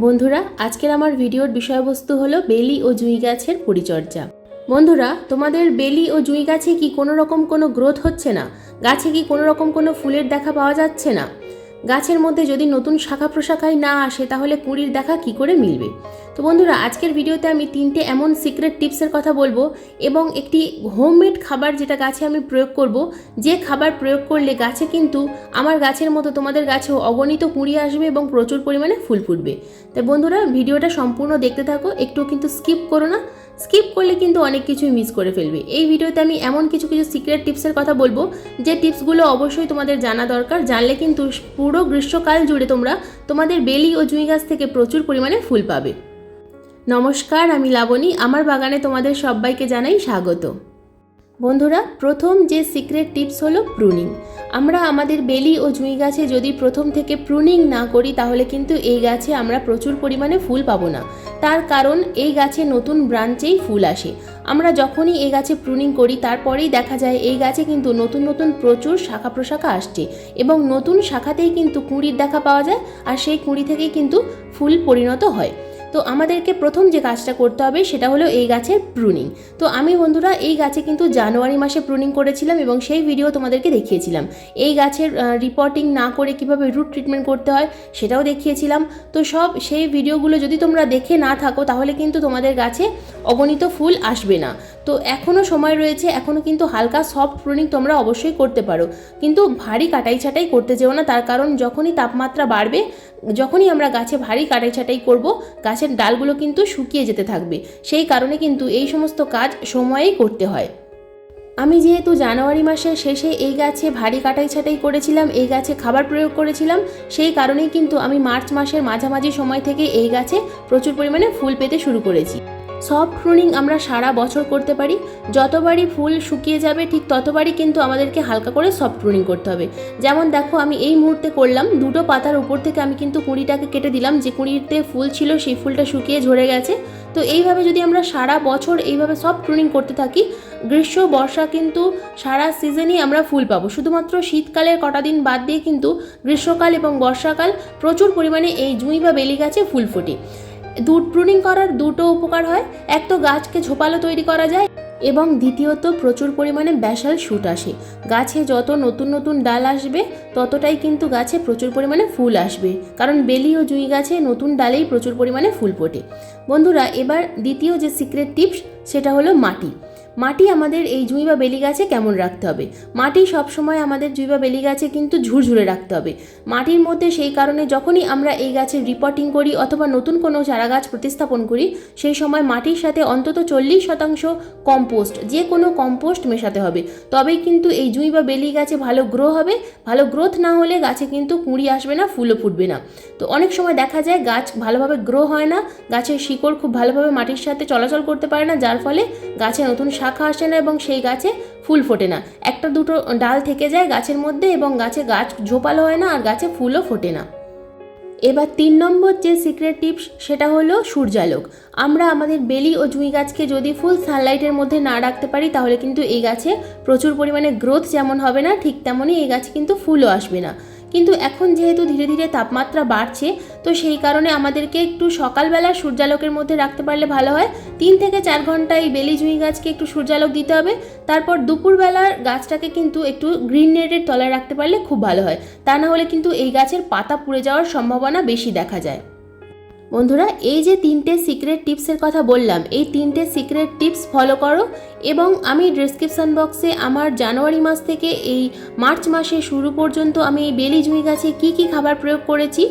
বন্ধুরা, আজকের আমার ভিডিওর বিষয়বস্তু হলো বেলি ও জুঁই গাছের পরিচর্যা। বন্ধুরা, তোমাদের বেলি ও জুঁই গাছে কি কোনো রকম কোনো গ্রোথ হচ্ছে না? গাছে কি কোনো রকম কোনো ফুলের দেখা পাওয়া যাচ্ছে না? গাছের মধ্যে যদি নতুন শাখা প্রশাখায় না আসে, তাহলে কুড়ির দেখা কি করে মিলবে? তো বন্ধুরা, আজকের ভিডিওতে আমি তিনটে এমন সিক্রেট টিপসের কথা বলব এবং একটি হোমমেড খাবার যেটা গাছে আমি প্রয়োগ করব। যে খাবার প্রয়োগ করলে গাছে কিন্তু আমার গাছের মতো তোমাদের গাছেও অগণিত কুঁড়ি আসবে এবং প্রচুর পরিমাণে ফুল ফুটবে। তাই বন্ধুরা, ভিডিওটা সম্পূর্ণ দেখতে থাকো, একটু কিন্তু স্কিপ করো না। স্কিপ করলে কিন্তু অনেক কিছুই মিস করে ফেলবে। এই ভিডিওতে আমি এমন কিছু কিছু সিক্রেট টিপসের কথা বলব, যে টিপসগুলো অবশ্যই তোমাদের জানা দরকার। জানলে কিন্তু পুরো গ্রীষ্মকাল জুড়ে তোমরা তোমাদের বেলি ও জুঁই গাছ থেকে প্রচুর পরিমাণে ফুল পাবে। নমস্কার, আমি লাবণী। আমার বাগানে তোমাদের সবাইকে জানাই স্বাগত। বন্ধুরা, প্রথম যে সিক্রেট টিপস হলো প্রুনিং আমরা আমাদের বেলি ও জুঁই গাছে যদি প্রথম থেকে প্রুনিং না করি, তাহলে কিন্তু এই গাছে আমরা প্রচুর পরিমাণে ফুল পাবো না। তার কারণ, এই গাছে নতুন ব্রাঞ্চেই ফুল আসে। আমরা যখনই এই গাছে প্রুনিং করি, তারপরেই দেখা যায় এই গাছে কিন্তু নতুন নতুন প্রচুর শাখা প্রশাখা আসছে এবং নতুন শাখাতেই কিন্তু কুঁড়ির দেখা পাওয়া যায়, আর সেই কুঁড়ি থেকেই কিন্তু ফুল পরিণত হয়। তো আমাদেরকে প্রথম যে কাজটা করতে হবে সেটা হলো এই গাছের প্রুনিং তো আমি বন্ধুরা এই গাছে কিন্তু জানুয়ারি মাসে প্রুনিং করেছিলাম এবং সেই ভিডিও তোমাদেরকে দেখিয়েছিলাম। এই গাছের রিপোর্টিং না করে কীভাবে রুট ট্রিটমেন্ট করতে হয় সেটাও দেখিয়েছিলাম। তো সব সেই ভিডিওগুলো যদি তোমরা দেখে না থাকো তাহলে কিন্তু তোমাদের গাছে অগণিত ফুল আসবে না। তো এখনও সময় রয়েছে এখনও কিন্তু হালকা সফট প্রুনিং তোমরা অবশ্যই করতে পারো। কিন্তু ভারী কাটাই ছাটাই করতে যেও না, তার কারণ যখনই তাপমাত্রা বাড়বে, যখনই আমরা গাছে ভারী কাটাই ছাটাই করব গাছের ডালগুলো কিন্তু শুকিয়ে যেতে থাকবে। সেই কারণে কিন্তু এই সমস্ত কাজ সময়েই করতে হয়। আমি যেহেতু জানুয়ারি মাসের শেষে এই গাছে ভারী কাটাই ছাটাই করেছিলাম, এই গাছে খাবার প্রয়োগ করেছিলাম, সেই কারণেই কিন্তু আমি মার্চ মাসের মাঝামাঝি সময় থেকে এই গাছে প্রচুর পরিমাণে ফুল পেতে শুরু করেছি। সফট প্রুনিং আমরা সারা বছর করতে পারি। যতবারই ফুল শুকিয়ে যাবে, ঠিক ততবারই কিন্তু আমাদেরকে হালকা করে সফট প্রুনিং করতে হবে। যেমন দেখো, আমি এই মুহূর্তে করলাম, দুটো পাতার উপর থেকে আমি কিন্তু কুঁড়িটাকে কেটে দিলাম, যে কুঁড়িতে ফুল ছিল সেই ফুলটা শুকিয়ে ঝরে গেছে। তো এইভাবে যদি আমরা সারা বছর এইভাবে সফট প্রুনিং করতে থাকি, গ্রীষ্ম, বর্ষা কিন্তু সারা সিজনই আমরা ফুল পাবো। শুধুমাত্র শীতকালের কটা দিন বাদ দিয়ে কিন্তু গ্রীষ্মকাল এবং বর্ষাকাল প্রচুর পরিমাণে এই জুঁই বা বেলি গাছে ফুল ফোটে। দুধ প্রুনিং করার দুটো উপকার হয়। এক তো গাছকে ঝোপালো তৈরি করা যায় এবং দ্বিতীয়ত প্রচুর পরিমাণে ব্যাসাল শুট আসে। গাছে যত নতুন নতুন ডাল আসবে, ততটাই কিন্তু গাছে প্রচুর পরিমাণে ফুল আসবে। কারণ বেলি ও জুঁই গাছে নতুন ডালেই প্রচুর পরিমাণে ফুল ফোটে। বন্ধুরা, এবার দ্বিতীয় যে সিক্রেট টিপস সেটা হলো মাটি। মাটি আমাদের এই জুঁই বা বেলি গাছে কেমন রাখতে হবে? মাটি সবসময় আমাদের জুঁই বা বেলি গাছে কিন্তু ঝুরঝুরে রাখতে হবে। মাটির মধ্যে সেই কারণে যখনই আমরা এই গাছের রিপোর্টিং করি অথবা নতুন কোনো চারা গাছ প্রতিস্থাপন করি, সেই সময় মাটির সাথে অন্তত চল্লিশ শতাংশ কম্পোস্ট যে কোনো কম্পোস্ট মেশাতে হবে। তবেই কিন্তু এই জুঁই বা বেলি গাছে ভালো গ্রো হবে, ভালো গ্রোথ না হলে গাছে কিন্তু কুঁড়ি আসবে না, ফুলও ফুটবে না। তো অনেক সময় দেখা যায় গাছ ভালোভাবে গ্রো হয় না, গাছের শিকড় খুব ভালোভাবে মাটির সাথে চলাচল করতে পারে না, যার ফলে গাছে নতুন শাখা আসে না এবং সেই গাছে ফুল ফোটে না। একটা দুটো ডাল থেকে যায় গাছের মধ্যে এবং গাছে গাছ ঝোপালো হয় না আর গাছে ফুলও ফোটে না। এবার তিন নম্বর যে সিক্রেট টিপস সেটা হলো সূর্যালোক। আমরা আমাদের বেলি ও জুঁই গাছকে যদি ফুল সানলাইটের মধ্যে না রাখতে পারি, তাহলে কিন্তু এই গাছে প্রচুর পরিমাণে গ্রোথ যেমন হবে না, ঠিক তেমনই এই গাছে কিন্তু ফুলও আসবে না। কিন্তু এখন যেহেতু ধীরে ধীরে তাপমাত্রা বাড়ছে, তো সেই কারণে আমাদেরকে একটু সকালবেলা সূর্যালোকের মধ্যে রাখতে পারলে ভালো হয়। তিন থেকে চার ঘণ্টা এই বেলি জুঁই গাছকে একটু সূর্যালোক দিতে হবে। তারপর দুপুরবেলার গাছটাকে কিন্তু একটু গ্রিন নেটের তলায় রাখতে পারলে খুব ভালো হয়। তা না হলে কিন্তু এই গাছের পাতা পুড়ে যাওয়ার সম্ভাবনা বেশি দেখা যায়। বন্ধুরা, এই যে তিনটে সিক্রেট টিপসের কথা বললাম, এই তিনটে সিক্রেট টিপস ফলো করো এবং আমি ডিসক্রিপশান বক্সে আমার জানুয়ারি মাস থেকে এই মার্চ মাসে শুরু পর্যন্ত আমি এই বেলি জুঁই গাছে কী কী খাবার প্রয়োগ করেছি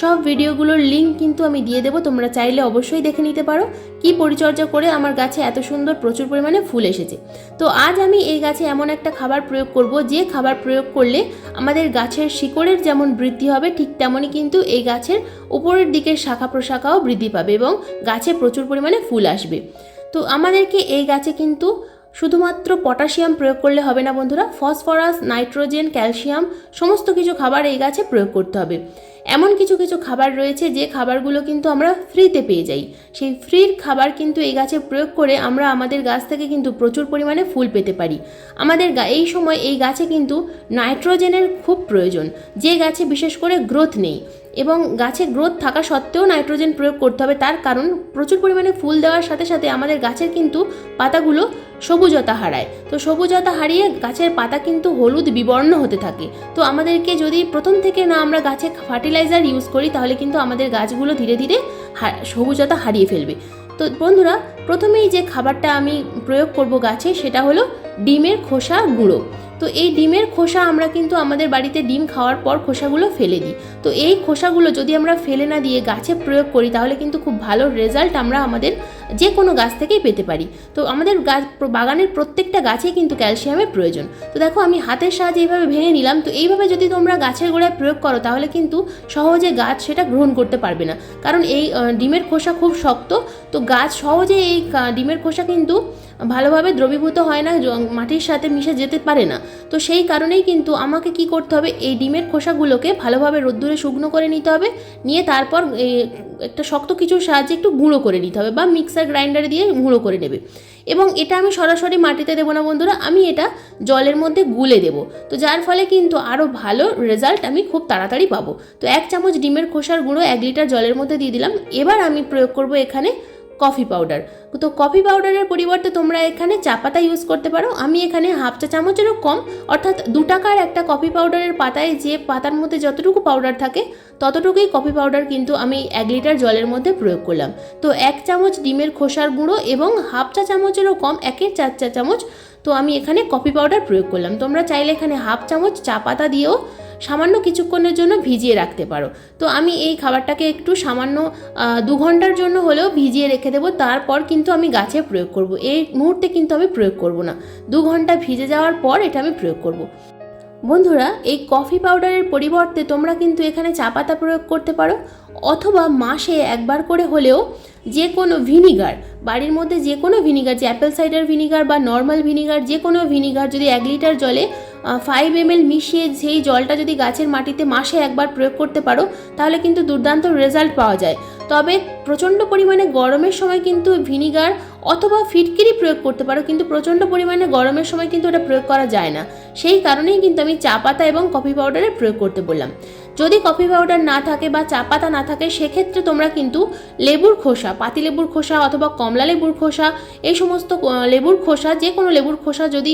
সব ভিডিওগুলোর লিঙ্ক কিন্তু আমি দিয়ে দেবো, তোমরা চাইলে অবশ্যই দেখে নিতে পারো। কি পরিচর্যা করে আমার গাছে এত সুন্দর প্রচুর পরিমাণে ফুল এসেছে। তো আজ আমি এই গাছে এমন একটা খাবার প্রয়োগ করব, যে খাবার প্রয়োগ করলে আমাদের গাছের শিকড়ের যেমন বৃদ্ধি হবে, ঠিক তেমনই কিন্তু এই গাছের উপরের দিকের শাখা প্রশাখাও বৃদ্ধি পাবে এবং গাছে প্রচুর পরিমাণে ফুল আসবে। তো আমাদেরকে এই গাছে কিন্তু শুধুমাত্র পটাশিয়াম প্রয়োগ করলে হবে না বন্ধুরা, ফসফরাস, নাইট্রোজেন, ক্যালসিয়াম, সমস্ত কিছু খাবার এই গাছে প্রয়োগ করতে হবে। এমন কিছু কিছু খাবার রয়েছে যে খাবারগুলো কিন্তু আমরা ফ্রিতে পেয়ে যাই। সেই ফ্রির খাবার কিন্তু এই গাছে প্রয়োগ করে আমরা আমাদের গাছ থেকে কিন্তু প্রচুর পরিমাণে ফুল পেতে পারি। আমাদের এই সময় এই গাছে কিন্তু নাইট্রোজেনের খুব প্রয়োজন, যে গাছে বিশেষ করে গ্রোথ নেই। এবং গাছে গ্রোথ থাকা সত্ত্বেও নাইট্রোজেন প্রয়োগ করতে হবে। তার কারণ প্রচুর পরিমাণে ফুল দেওয়ার সাথে সাথে আমাদের গাছের কিন্তু পাতাগুলো সবুজতা হারায়। তো সবুজতা হারিয়ে গাছের পাতা কিন্তু হলুদ বিবর্ণ হতে থাকে। তো আমাদেরকে যদি প্রথম থেকে না আমরা গাছে ফার্টিলাইজার ইউজ করি, তাহলে কিন্তু আমাদের গাছগুলো ধীরে ধীরে সবুজতা হারিয়ে ফেলবে। তো বন্ধুরা, প্রথমেই যে খাবারটা আমি প্রয়োগ করব গাছে, সেটা হলো ডিমের খোসা গুঁড়ো। তো এই ডিমের খোসা আমরা কিন্তু আমাদের বাড়িতে ডিম খাওয়ার পর খোসাগুলো ফেলে দিই। তো এই খোসাগুলো যদি আমরা ফেলে না দিয়ে গাছে প্রয়োগ করি, তাহলে কিন্তু খুব ভালো রেজাল্ট আমরা আমাদের যে কোনো গাছ থেকেই পেতে পারি। তো আমাদের গাছ, বাগানের প্রত্যেকটা গাছে কিন্তু ক্যালসিয়ামের প্রয়োজন। তো দেখো আমি হাতের সাহায্যে এইভাবে ভেঙে নিলাম। তো এইভাবে যদি তোমরা গাছের গোড়ায় প্রয়োগ করো, তাহলে কিন্তু সহজে গাছ সেটা গ্রহণ করতে পারবে না। কারণ এই ডিমের খোসা খুব শক্ত। তো গাছ সহজে এই ডিমের খোসা কিন্তু ভালোভাবে দ্রবীভূত হয় না মাটির সাথে মিশে যেতে পারে না। তো সেই কারণেই কিন্তু আমাকে কি করতে হবে? এই ডিমের খোসাগুলোকে ভালোভাবে রোদ্দুরে শুকনো করে নিতে হবে। নিয়ে তারপর একটা শক্ত কিছুর সাহায্যে একটু গুঁড়ো করে নিতে হবে বা মিক্সার গ্রাইন্ডারে দিয়ে গুঁড়ো করে নেবে। এবং এটা আমি সরাসরি মাটিতে দেবো না বন্ধুরা, আমি এটা জলের মধ্যে গুলে দেবো। তো যার ফলে কিন্তু আরও ভালো রেজাল্ট আমি খুব তাড়াতাড়ি পাবো। তো এক চামচ ডিমের খোসার গুঁড়ো এক লিটার জলের মধ্যে দিয়ে দিলাম। এবার আমি প্রয়োগ করব এখানে কফি পাউডার তো কফি পাউডারের পরিবর্তে তোমরা এখানে চা পাতা ইউজ করতে পারো। আমি এখানে হাফ চা চামচেরও কম, অর্থাৎ দু টাকার একটা কফি পাউডারের পাতায় যে পাতার মধ্যে যতটুকু পাউডার থাকে, ততটুকুই কফি পাউডার কিন্তু আমি এক লিটার জলের মধ্যে প্রয়োগ করলাম। তো এক চামচ ডিমের খোসার গুঁড়ো এবং হাফ চা চামচেরও কম, একের চার চা চামচ তো আমি এখানে কফি পাউডার প্রয়োগ করলাম। তোমরা চাইলে এখানে হাফ চামচ চা পাতা দিয়েও সামান্য কিছুক্ষণের জন্য ভিজিয়ে রাখতে পারো। তো আমি এই খাবারটাকে একটু সামান্য দু ঘণ্টার জন্য হলেও ভিজিয়ে রেখে দেবো। তারপর কিন্তু আমি গাছে প্রয়োগ করব। এই মুহূর্তে কিন্তু আমি প্রয়োগ করব না। দু ঘণ্টা ভিজে যাওয়ার পর এটা আমি প্রয়োগ করব। বন্ধুরা, এই কফি পাউডারের পরিবর্তে তোমরা কিন্তু এখানে চা পাতা প্রয়োগ করতে পারো। অথবা মাসে একবার করে হলেও যে কোনো ভিনিগার, বাড়ির মধ্যে যে কোনো ভিনিগার, যে অ্যাপেল সাইডার ভিনিগার বা নর্মাল ভিনিগার যে কোনো ভিনিগার যদি এক লিটার জলে ফাইভ এম এল মিশিয়ে সেই জলটা যদি গাছের মাটিতে মাসে একবার প্রয়োগ করতে পারো, তাহলে কিন্তু দুর্দান্ত রেজাল্ট পাওয়া যায়। তবে প্রচণ্ড পরিমাণে গরমের সময় কিন্তু ভিনিগার অথবা ফিটকিরি প্রয়োগ করতে পারো, কিন্তু প্রচণ্ড পরিমাণে গরমের সময় কিন্তু ওটা প্রয়োগ করা যায় না। সেই কারণেই কিন্তু আমি চা পাতা এবং কফি পাউডারের প্রয়োগ করতে বললাম। যদি কফি পাউডার না থাকে বা চা পাতা না থাকে, সেক্ষেত্রে তোমরা কিন্তু লেবুর খোসা, পাতি লেবুর খোসা অথবা কমলা লেবুর খোসা, এই সমস্ত লেবুর খোসা, যে কোনো লেবুর খোসা যদি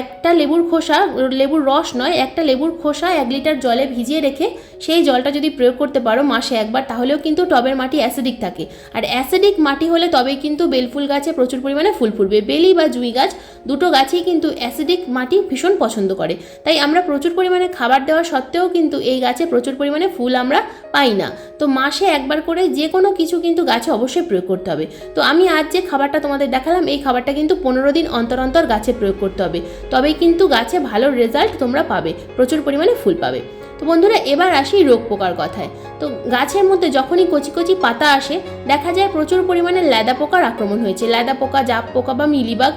একটা লেবুর খোসা, লেবুর রস নয়, একটা লেবুর খোসা এক লিটার জলে ভিজিয়ে রেখে সেই জলটা যদি প্রয়োগ করতে পারো মাসে একবার, তাহলেও কিন্তু টবের মাটি অ্যাসিডিক থাকে। আর অ্যাসিডিক মাটি হলে তবেই কিন্তু বেলফুল গাছে প্রচুর পরিমাণে ফুল ফুটবে। বেলি বা জুই গাছ দুটো গাছেই কিন্তু অ্যাসিডিক মাটি ভীষণ পছন্দ করে। তাই আমরা প্রচুর পরিমাণে খাবার দেওয়া সত্ত্বেও কিন্তু এই গাছে প্রচুর পরিমাণে ফুল আমরা পাই না। তো মাসে একবার করে যে কোনো কিছু কিন্তু গাছে অবশ্যই প্রয়োগ করতে হবে। তো আমি আজ যে খাবারটা তোমাদের দেখালাম, এই খাবারটা কিন্তু পনেরো দিন অন্তর অন্তর গাছে প্রয়োগ করতে হবে। তবেই কিন্তু গাছে ভালো রেজাল্ট তোমরা পাবে। প্রচুর পরিমাণে ফুল পাবে। তো বন্ধুরা, এবার আসি রোগ পোকার কথায়। তো গাছের মধ্যে যখনই কচি কচি পাতা আসে, দেখা যায় প্রচুর পরিমাণে ল্যাদা পোকার আক্রমণ হয়েছে। ল্যাদা পোকা, জাপ পোকা বা মিলিবাগ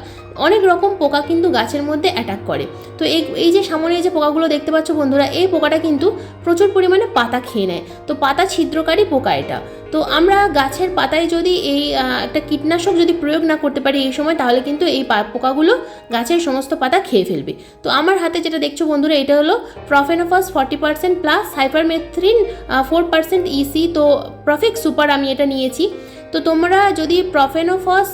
অনেক রকম পোকা কিন্তু গাছের মধ্যে অ্যাটাক করে। তো এই এই যে সামনে যে পোকাগুলো দেখতে পাচ্ছ বন্ধুরা, এই পোকাটা কিন্তু প্রচুর পরিমাণে পাতা খেয়ে নেয়। তো পাতা ছিদ্রকারী পোকা এটা। তো আমরা গাছের পাতায় যদি এই একটা কীটনাশক যদি প্রয়োগ না করতে পারি এই সময়, তাহলে কিন্তু এই পোকাগুলো গাছের সমস্ত পাতা খেয়ে ফেলবে। তো আমার হাতে যেটা দেখছ বন্ধুরা, এটা হলো profenofos forty percent plus cypermethrin four percent EC তো প্রফেক্ট সুপার আমি এটা নিয়েছি। তো তোমরা যদি প্রফেনোফস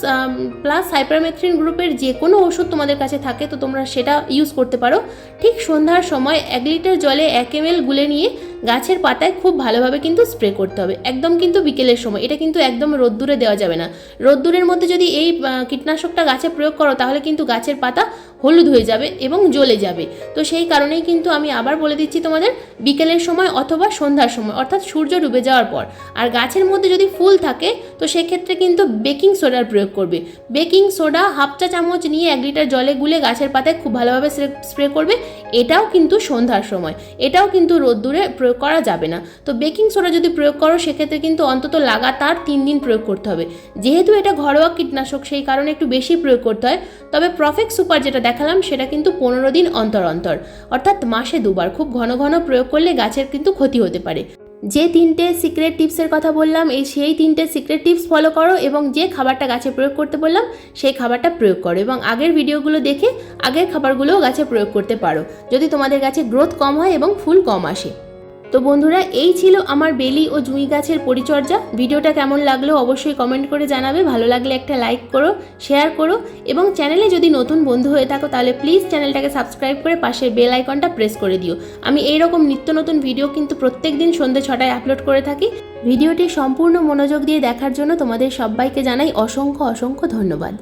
প্লাস হাইপারমেথ্রিন গ্রুপের যে কোনো ওষুধ তোমাদের কাছে থাকে, তো তোমরা সেটা ইউজ করতে পারো। ঠিক সন্ধ্যার সময় এক লিটার জলে এক এম গুলে নিয়ে গাছের পাতায় খুব ভালোভাবে কিন্তু স্প্রে করতে হবে। একদম কিন্তু বিকেলের সময়। এটা কিন্তু একদম রোদ্দুরে দেওয়া যাবে না। রোদ্দুরের মধ্যে যদি এই কীটনাশকটা গাছে প্রয়োগ করো, তাহলে কিন্তু গাছের পাতা হলুদ হয়ে যাবে এবং জ্বলে যাবে। তো সেই কারণেই কিন্তু আমি আবার বলে দিচ্ছি তোমাদের, বিকেলের সময় অথবা সন্ধ্যার সময়, অর্থাৎ সূর্য ডুবে যাওয়ার পর। আর গাছের মধ্যে যদি ফুল থাকে, তো সেক্ষেত্রে কিন্তু বেকিং সোডার প্রয়োগ করবে। বেকিং সোডা হাফ চা চামচ নিয়ে এক লিটার জলে গুলে গাছের পাতায় খুব ভালোভাবে স্প্রে করবে। এটাও কিন্তু সন্ধ্যার সময়। এটাও কিন্তু রোদ্দুরে প্রয়োগ করা যাবে না। তো বেকিং সোডা যদি প্রয়োগ করো, সেক্ষেত্রে কিন্তু অন্তত লাগাতার তিন দিন প্রয়োগ করতে হবে। যেহেতু এটা ঘরোয়া কীটনাশক, সেই কারণে একটু বেশি প্রয়োগ করতে হয়। তবে প্রফেক্ট সুপার যেটা দেখালাম, সেটা কিন্তু পনেরো দিন অন্তর অন্তর, অর্থাৎ মাসে দুবার। খুব ঘন ঘন প্রয়োগ করলে গাছের কিন্তু ক্ষতি হতে পারে। যে তিনটে সিক্রেট টিপসের কথা বললাম, এই সেই তিনটে সিক্রেট টিপস ফলো করো এবং যে খাবারটা গাছে প্রয়োগ করতে বললাম, সেই খাবারটা প্রয়োগ করো এবং আগের ভিডিওগুলো দেখে আগের খাবারগুলোও গাছে প্রয়োগ করতে পারো। যদি তোমাদের গাছে গ্রোথ কম হয় এবং ফুল কম আসে। তো বন্ধুরা, এই ছিল আমার বেলি ও জুঁই গাছের পরিচর্যা। ভিডিওটা কেমন লাগল অবশ্যই কমেন্ট করে জানাবে। ভালো লাগলে একটা লাইক করো শেয়ার করো এবং চ্যানেলে যদি নতুন বন্ধু হয়ে থাকো, তাহলে প্লিজ চ্যানেলটাকে সাবস্ক্রাইব করে পাশের বেল আইকনটা প্রেস করে দিও। আমি এইরকম নিত্য নতুন ভিডিও কিন্তু প্রত্যেক দিন সন্ধ্যে ছটায় আপলোড করে থাকি। ভিডিওটি সম্পূর্ণ মনোযোগ দিয়ে দেখার জন্য তোমাদের সবাইকে জানাই অসংখ্য অসংখ্য ধন্যবাদ।